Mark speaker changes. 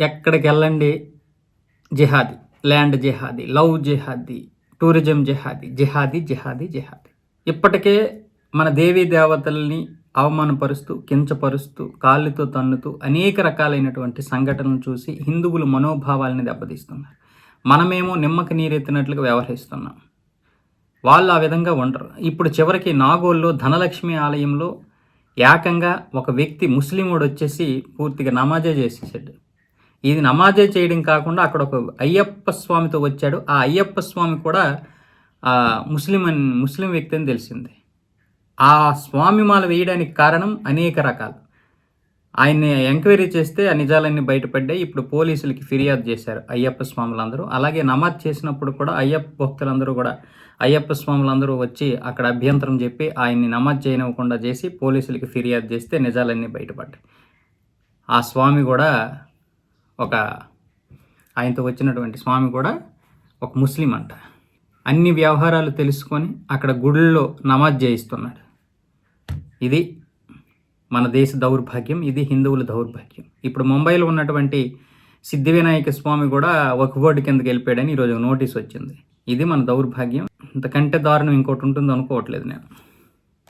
Speaker 1: ఎక్కడికి వెళ్ళండి జిహాదీ ల్యాండ్ జిహాదీ లవ్ జిహాదీ టూరిజం జిహాదీ జిహాదీ జిహాదీ జిహాదీ. ఇప్పటికే మన దేవీ దేవతల్ని అవమానపరుస్తూ కించపరుస్తూ కాళ్ళతో తన్నుతూ అనేక రకాలైనటువంటి సంఘటనలు చూసి హిందువులు మనోభావాలని దెబ్బతీస్తున్నారు. మనమేమో నిమ్మకి నీరెత్తినట్లుగా వ్యవహరిస్తున్నాం. వాళ్ళు ఆ విధంగా ఉండరు. ఇప్పుడు చివరికి నాగోల్లో ధనలక్ష్మి ఆలయంలో ఏకంగా ఒక వ్యక్తి ముస్లిముడు వచ్చేసి పూర్తిగా నమాజే చేసేసాడు. ఇది నమాజే చేయడం కాకుండా అక్కడ ఒక అయ్యప్ప స్వామితో వచ్చాడు. ఆ అయ్యప్ప స్వామి కూడా ఆ ముస్లిం అని ముస్లిం వ్యక్తి అని తెలిసింది. ఆ స్వామి మాల వేయడానికి కారణం అనేక రకాలు. ఆయన్ని ఎంక్వైరీ చేస్తే ఆ నిజాలన్నీ బయటపడ్డాయి. ఇప్పుడు పోలీసులకి ఫిర్యాదు చేశారు అయ్యప్ప స్వాములందరూ. అలాగే నమాజ్ చేసినప్పుడు కూడా అయ్యప్ప భక్తులందరూ కూడా అయ్యప్ప స్వాములందరూ వచ్చి అక్కడ అభ్యంతరం చెప్పి ఆయన్ని నమాజ్ చేయనివ్వకుండా చేసి పోలీసులకి ఫిర్యాదు చేస్తే నిజాలన్నీ బయటపడ్డాయి. ఆ స్వామి కూడా ఒక ఆయనతో వచ్చినటువంటి స్వామి కూడా ఒక ముస్లిం అంట. అన్ని వ్యవహారాలు తెలుసుకొని అక్కడ గుళ్ళో నమాజ్ చేయిస్తున్నాడు. ఇది మన దేశ దౌర్భాగ్యం ఇది హిందువుల దౌర్భాగ్యం. ఇప్పుడు ముంబైలో ఉన్నటువంటి సిద్ధి వినాయక స్వామి కూడా ఒక బోర్డు కిందకి వెళ్ళిపోయాడని ఈరోజు నోటీస్ వచ్చింది. ఇది మన దౌర్భాగ్యం. ఇంతకంటే దారుణం ఇంకోటి ఉంటుంది అనుకోవట్లేదు నేను.